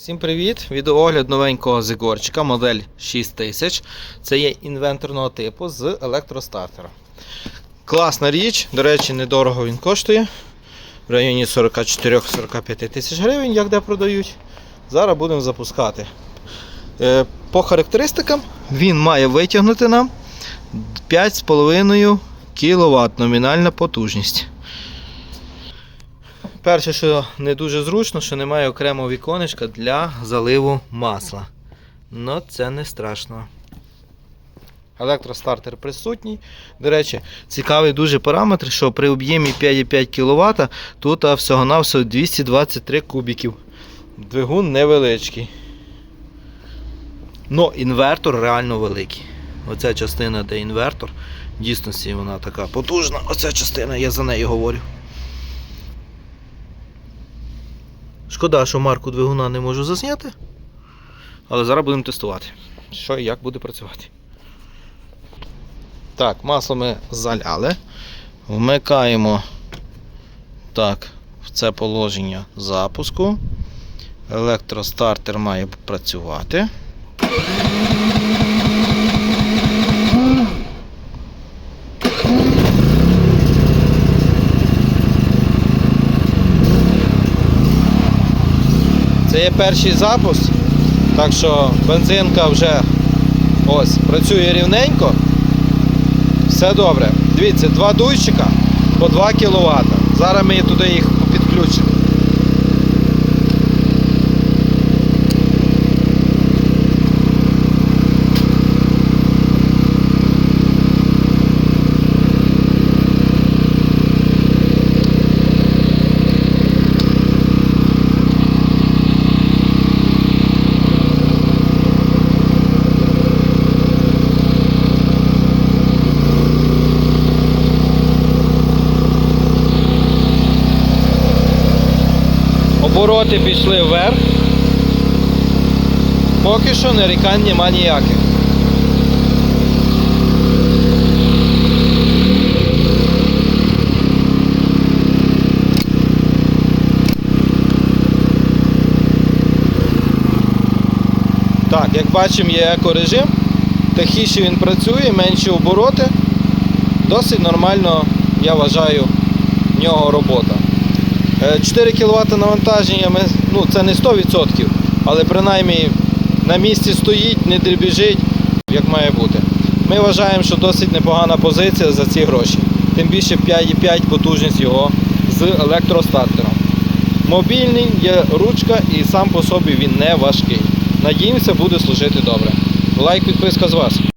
Всім привіт! Відеоогляд новенького зигорчика, модель 6000. Це є інвенторного типу з електростартера. Класна річ, до речі, недорого він коштує. В районі 44-45 тисяч гривень, як де продають. Зараз будемо запускати. Е, По характеристикам він має витягнути нам 5,5 кВт номінальна потужність. Перше, що не дуже зручно, що немає окремого віконечка для заливу масла. Ну, це не страшно. Електростартер присутній. До речі, цікавий дуже параметр, що при об'ємі 5,5 кВт тут всього-навсього 223 кубіків. Двигун невеличкий. Но інвертор реально великий. Оця частина, де інвертор, в дійсності вона така потужна. Оця частина, я за нею говорю. Шкода, що марку двигуна не можу зазняти. Але зараз будемо тестувати, що і як буде працювати. Так, масло ми заляли. Вмикаємо так, в це положення запуску. Електростартер має працювати. Це є перший запуск, так що бензинка вже ось працює рівненько. Все добре. Дивіться, два дуйчика по 2 кВт. Зараз ми туди їх підключимо. Обороти пішли вверх. Поки що нарікань нема ніяких. Так, як бачимо, є екорежим. Тихіше він працює, менші обороти. Досить нормально, я вважаю, в нього робота. Е, 4 кВт навантаження ми, ну, це не 100%, але принаймні на місці стоїть, не дрібіжить, як має бути. Ми вважаємо, що досить непогана позиція за ці гроші. Тим більше 5,5 потужність його з електростартером. Мобільний, є ручка і сам по собі він не важкий. Надіємося, буде служити добре. Лайк, підписка з вас.